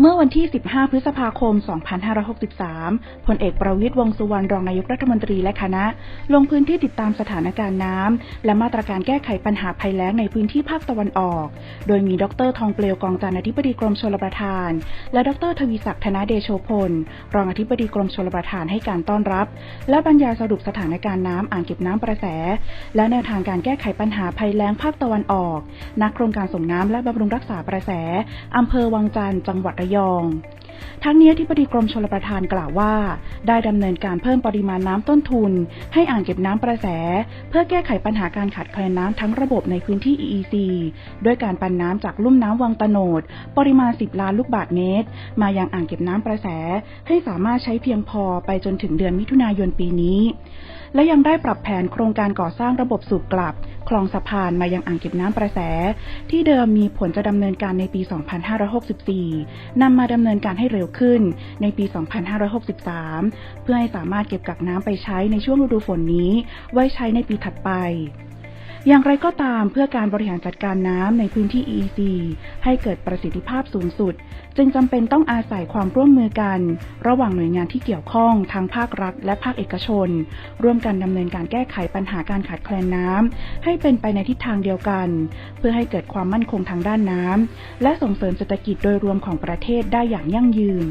เมื่อวันที่ 15 พฤษภาคม 2563 พลเอกประวิตยวงสุวรรณรองนายกรัฐมนตรีและคณะ ลงพื้นที่ติดตามสถานการณ์น้ำ และมาตรการแก้ไขปัญหาภัยแล้งในพื้นที่ภาคตะวันออก โดยมีดรทองเปลวกองจันอธิบดีกรมชลประทาน และดรทวีศักดิ์ธนเดโชพล รองอธิบดีกรมชลประทานให้การต้อนรับ และบรรยายสรุปสถานการณ์น้ำอ่างเก็บน้ำประแส และแนวทางการแก้ไขปัญหาภัยแล้งภาคตะวันออกนักโครงการส่งน้ำและบำรุงรักษาประแสอำเภอวังจันทร์จังหวัดระยอง ทั้งนี้ที่ปดีกรมชลประทานกล่าวว่า ได้ดำเนินการเพิ่มปริมาณน้ำต้นทุน ให้อ่างเก็บน้ำประแส เพื่อแก้ไขปัญหาการขาดแคลนน้ำทั้งระบบในพื้นที่ EEC ด้วยการปันน้ำจากลุ่มน้ำวังตะโนด ปริมาณ 10 ล้านลูกบาศก์เมตร มายังอ่างเก็บน้ำประแส ให้สามารถใช้เพียงพอไปจนถึงเดือนมิถุนายนปีนี้ และยังได้ปรับแผนโครงการก่อสร้างระบบสูบกลับ คลองสะพานมายังอ่างเก็บน้ำประแส ที่เดิมมีผลจะดำเนินการในปี 2564 นำมาดำเนินการให้เร็วขึ้นในปี 2563 เพื่อให้สามารถเก็บกักน้ำไปใช้ในช่วงฤดูฝนนี้ ไว้ใช้ในปีถัดไป อย่างไรก็ตามเพื่อการบริหารจัดการน้ำในพื้นที่ EEC ให้เกิดประสิทธิภาพสูงสุด จึงจำเป็นต้องอาศัยความร่วมมือกัน ระหว่างหน่วยงานที่เกี่ยวข้องทั้งภาครัฐ และภาคเอกชน ร่วมกันดำเนินการแก้ไขปัญหาการขาดแคลนน้ำให้เป็นไปในทิศทางเดียวกัน เพื่อให้เกิดความมั่นคงทางด้านน้ำและส่งเสริมเศรษฐกิจโดยรวมของประเทศได้อย่างยั่งยืน